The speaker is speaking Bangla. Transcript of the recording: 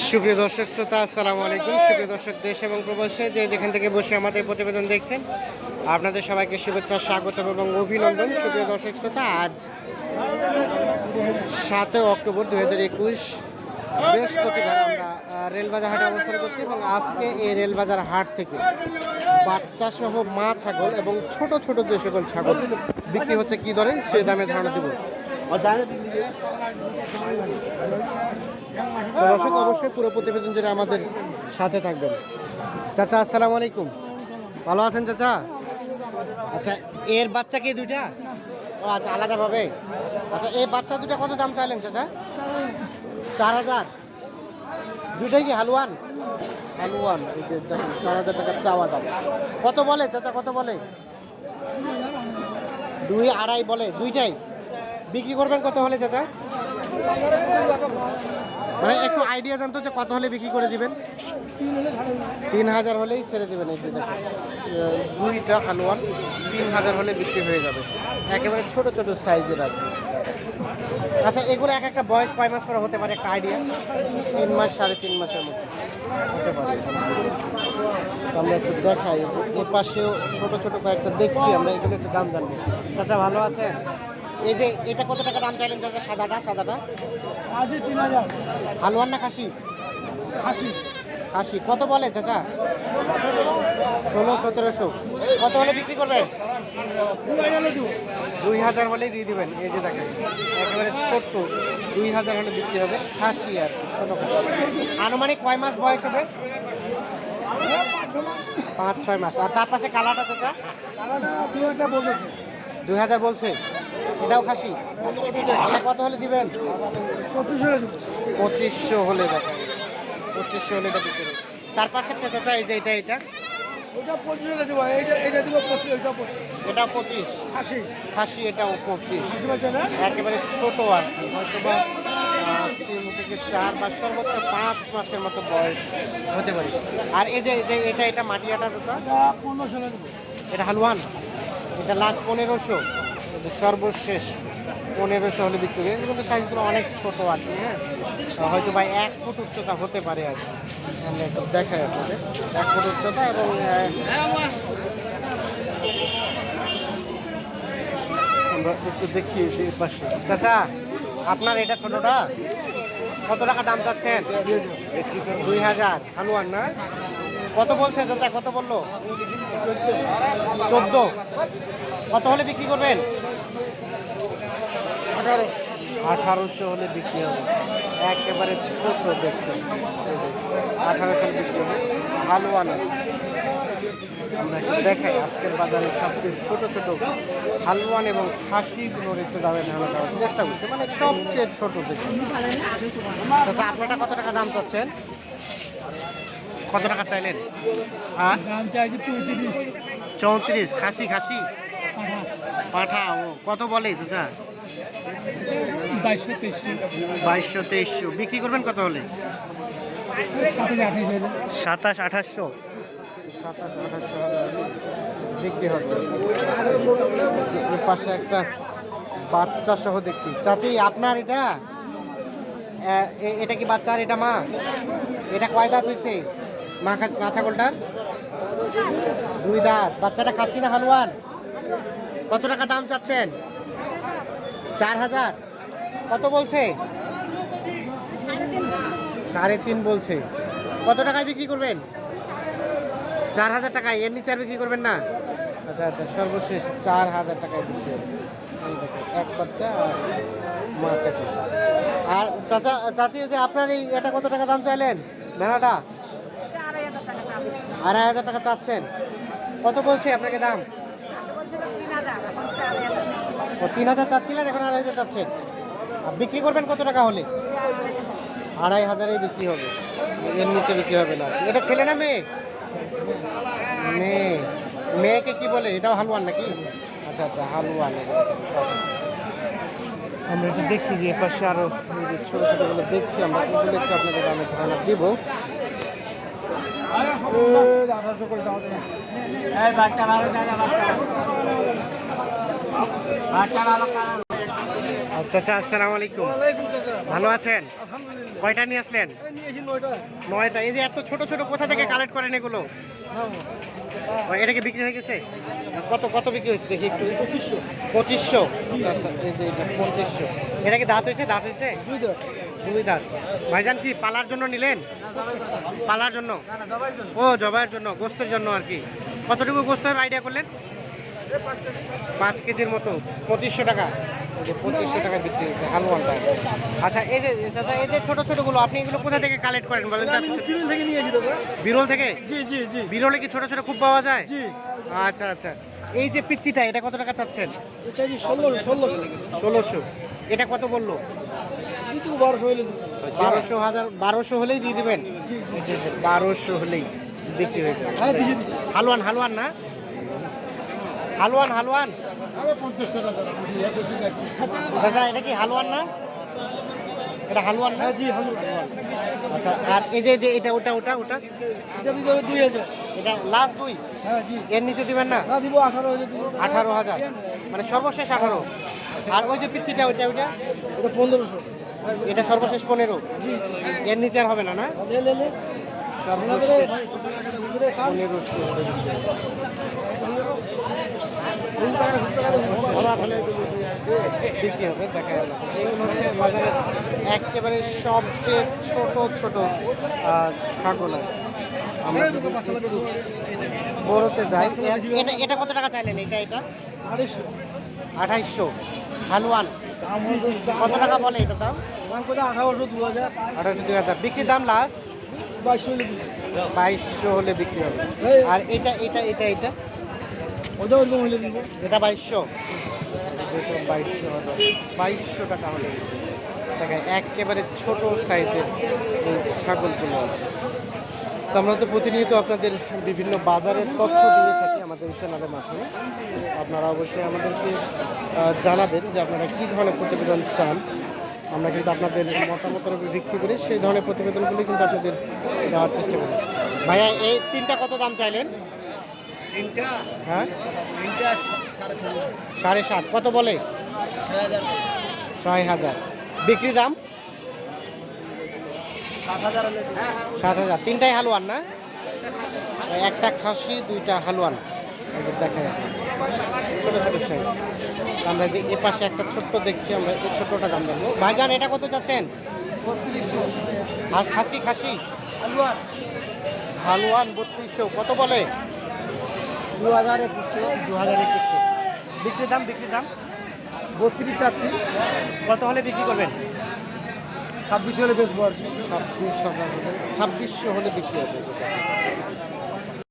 সুপ্রিয় দর্শক শ্রোতা, আসসালামু আলাইকুম। সুপ্রিয় দর্শক, দেশ এবং প্রবাসে যে যেখান থেকে বসে আমাদের প্রতিবেদন দেখছেন, আপনাদের সবাইকে শুভেচ্ছা, স্বাগত এবং অভিনন্দন। সুপ্রিয় দর্শক শ্রোতা, আজ সাতই অক্টোবর দু হাজার একুশ, বৃহস্পতিবার আমরা রেলবাজার হাটে অবস্থান করছি এবং আজকে এই রেলবাজার হাট থেকে বাচ্চা সহ মা ছাগল এবং ছোট ছোট যে সকল ছাগল বিক্রি হচ্ছে, কি দরে? সে দামে ধারণা দেবো। দর্শক, অবশ্যই পুরো প্রতিবেদন জুড়ে আমাদের সাথে থাকবেন। চাচা, আসসালামু আলাইকুম। ভালো আছেন চাচা? আচ্ছা এর বাচ্চা কি দুইটা? ও আচ্ছা আলাদাভাবে। আচ্ছা এই বাচ্চা দুটা কত দাম চাইলেন চাচা? চার হাজার। দুইটাই কি হালুয়ান? হালুয়ান চার হাজার টাকা চাওয়া দাম। কত বলে চাচা, কত বলে? দুই আড়াই বলে, দুইটাই। বিক্রি করবেন কত হলে চাচা? মানে একটু আইডিয়া দেন তো যে কত হলে বিক্রি করে দিবেন? তিন হাজার হলেই ছেড়ে দেবেন এই দুইটা হালুয়ান তিন হাজার হলে বিক্রি হয়ে যাবে। একেবারে ছোট ছোট সাইজের আছে আচ্ছা এগুলো এক একটা বয়স কয় মাস করে হতে পারে একটা আইডিয়া তিন মাস, সাড়ে তিন মাসের মধ্যে হতে পারে। আমরা একটু দেখাই। যে এ পাশেও ছোট ছোট কয়েকটা দেখছি, আমরা এগুলো একটু দাম জানব। চাচা, ভালো আছেন? এই যে এটা কত টাকা দাম চাইলেন চাচা? সাদাটা সাদাটা? আজই তিন হাজার। হালুয়ান না খাসি? আশি খাসি। কত বলে চাচা? ষোলো সতেরোশো। কত হলে বিক্রি করবেন? দুই হাজার হলেই দিয়ে দিবেন। এই যে দেখেন একেবারে ছোট্ট। দুই হাজার হলে বিক্রি হবে খাসি আর ছোট খাসি। আনুমানিক কয় মাস বয়স হবে? পাঁচ ছয় মাস। আর তার পাশে কালাটা চাচা? দু দুই হাজার বলছে? এটাও খাসি? এটা কত হলে দিবেন? পঁচিশ পঁচিশশো হলে দেখেন পঁচিশশো হলে এটা বিক্রি তার পাশে চাচা এই যে এটা এটা? এটা পঁচিশ আশি খাসি। এটাও পঁচিশ। একেবারে ছোট আর কি হয়তো বা তিন থেকে চার বা সর্বোচ্চ পাঁচ মাসের মতো বয়স হতে পারে। আর এই যে এটা এটা মাটিয়াটা দাদা এটা পনেরোশো হাজার এটা হালুয়ান? এটা লাস্ট পনেরোশো? সর্বশেষ পনেরোশো হলে বিক্রি এগুলো কিন্তু সাইজগুলো অনেক ছোট আর কি হ্যাঁ? হয়তো বা এক ফুট উচ্চতা হতে পারে আর কি। আমরা একটু এক ফুট উচ্চতা এবং আমরা একটু দেখি পাশে। চাচা, আপনার এটা ছোটটা? কত টাকা দাম চাচ্ছেন? দুই হাজার। হালুয়ান না? কত বলছে চাচা? কত বলল? চোদ্দ। কত হলে বিক্রি করবেন? আঠারোশো হলে বিক্রি হবে। একেবারে ছোট দেখছেন। আঠারোশো হলে বিক্রি হবে। হালুয়া না আমরা দেখাই। আজকের বাজারে সবচেয়ে ছোট ছোট হালুয়ান এবং খাসিগুলোর একটু দামে ধারণা দেওয়ার চেষ্টা করছে। মানে সবচেয়ে ছোট দেখে আচ্ছা আপনারা কত টাকা দাম চাচ্ছেন? কত টাকা চাইলেন? হ্যাঁ? দাম চাইছি পঁয়ত্রিশ চৌত্রিশ। খাসি খাসি? পাঠা ও কত বলে চাচা? বাইশশো তেইশশো। বিক্রি করবেন কত হলে? সাতাশ, আঠাশশো। সাতাশ, আঠাশশো বিক্রি হবে। এর পাশে একটা বাচ্চা সহ দেখছি। চাচি, আপনার এটা? এটা কি বাচ্চা? আর এটা মা? এটা কয় দাঁত হয়েছে? মা মা ছাগলটার? দুই দাঁত। বাচ্চাটা খাসি না হালুয়ান কত টাকা দাম চাচ্ছেন? চার হাজার। কত বলছে? সাড়ে তিন বলছে। কত টাকায় বিক্রি করবেন? চার হাজার টাকায়। এর নিচে আর বিক্রি করবেন না? আচ্ছা আচ্ছা সর্বশেষ চার হাজার টাকায় বিক্রি এক বাচ্চা আর মা চাকরি আর চাচা, চাচি যে আপনার এই এটা কত টাকা দাম চাইলেন? ভেড়াটা? আড়াই হাজার টাকা চাচ্ছেন। কত বলছে আপনাকে দাম? তিন হাজার চাচ্ছিলেন, এখন আড়াই হাজার চাচ্ছেন। বিক্রি করবেন কত টাকা হলে? আড়াই হাজারেই বিক্রি হবে। এর নিচে বিক্রি হবে না। এটা ছেলে না মেয়ে? মেয়ে। মেয়েকে কি বলে? এটাও হালুয়ান নাকি? আচ্ছা আচ্ছা হালুয়ান। আমরা একটু দেখি যে এপাশে আরও এই যে ছোট দেখছি, আমরা এগুলো একটু আপনাদের দামের ধারণা দিব। আঠারোশো করে আচ্ছা আচ্ছা আসসালামু আলাইকুম। ভালো আছেন? কয়টা নিয়ে আসলেন? নয়টা। এই যে এত ছোট ছোট কোথা থেকে কালেক্ট করেন এগুলো? ও, এটা কি বিক্রি হয়ে গেছে? কত কত বিক্রি হয়েছে দেখি একটু। পঁচিশশো। পঁচিশশো? আচ্ছা আচ্ছা এই যে এটা পঁচিশশো। এটা কি দাঁত হয়েছে? দাঁত হয়েছে? দুই দাঁত। ভাইজান কি পালার জন্য নিলেন? পালার জন্য? ও জবাইয়ের জন্য গোস্তের জন্য আর কি। কতটুকু গোস্ত আইডিয়া করলেন? পাঁচ কেজির মতো পঁচিশশো টাকা। যে পঁচিশশো টাকা বিক্রি হচ্ছে হালুয়ানটা। আচ্ছা এই যে দাদা এই যে ছোটো ছোটোগুলো আপনি এগুলো কোথা থেকে কালেক্ট করেন বলেন? তো? থেকে বিরল থেকে? জি জি জি। বিরলে কি ছোটো ছোটো খুব পাওয়া যায়? জি। আচ্ছা আচ্ছা। এই যে পিচ্চিটা এটা কত টাকা চাচ্ছেন? ষোলোশো। এটা কত বলল? কিন্তু বারোশো হাজার বারোশো হলেই দিয়ে দেবেন? বারোশো হলেই বিক্রি হয়ে যাবে। হ্যাঁ হালুয়ান হালুয়ান না? হালুয়ান হালুয়ান দাদা এটা কি হালুয়ান না? এটা হালুয়ান না? হ্যাঁ জি হালুয়া আচ্ছা আর এই যে যে এটা ওটা ওটা ওটা? এটা দিতে দুই হাজার। এটা লাস্ট দুই? হ্যাঁ জি। এর নিচে দিবেন না? না দিব আঠারো হাজার আঠারো হাজার। মানে সর্বশেষ আঠারো। আর ওই যে পিচ্ছিটা ওইটা ওইটা? এটা পনেরোশো। এটা সর্বশেষ পনেরো। এর নিচে আর হবে না না? বিক্রি একেবারে সবচেয়ে ছোট ছোট আমরা বড়তে যাই এটা এটা কত টাকা চাইলেন? এটা এটা? আড়াইশো আঠাইশশো। হালুয়ান। কত টাকা বলে এটা দাম? আঠারোশো দু হাজার। আঠারোশো দুই হাজার। বিক্রির দাম লাস্ট? বাইশশো হলে বিক্রি হবে। আর এটা এটা এটা এটা? ওটা ওরকম হলে দিব এটা বাইশশো। যেটা বাইশশো হবে বাইশশো টাকা হলে দেখা একেবারে ছোট সাইজের এই ছাগলগুলো তো আমরা তো প্রতিনিয়ত আপনাদের বিভিন্ন বাজারের তথ্য দিয়ে থাকি আমাদের চ্যানেলের মাধ্যমে। আপনারা অবশ্যই আমাদেরকে জানাবেন যে আপনারা কী ধরনের প্রতিবেদন চান। আমরা কিন্তু আপনাদের মতামতের উপর ভিত্তি করে সেই ধরনের প্রতিবেদনগুলি কিন্তু আপনাদের দেওয়ার চেষ্টা করি ভাইয়া এই তিনটা কত দাম চাইলেন? তিনটা? হ্যাঁ? তিনটা সাড়ে সাত কত বলে? ছয় হাজার। বিক্রি দাম? সাত হাজার সাত হাজার। তিনটাই হালুয়ান না? একটা খাসি দুইটা হালুয়ান। দেখা যাচ্ছে ছোটো ছোটো সাইজ আমরা যে এ পাশে একটা ছোট্ট দেখছি আমরা এই ছোট্টটা দাম জানব ভাইজান এটা কত চাচ্ছেন আর খাসি খাসি? হালুয়ান। বত্রিশশো কত বলে? দু হাজার একুশশো। দু হাজার একুশশো। বিক্রি দাম বিক্রি দাম? বত্রিশ চাচ্ছি। কত হলে বিক্রি করবেন? ছাব্বিশ হলে আর কি। ছাব্বিশ ছাব্বিশশো হলে বিক্রি হবে।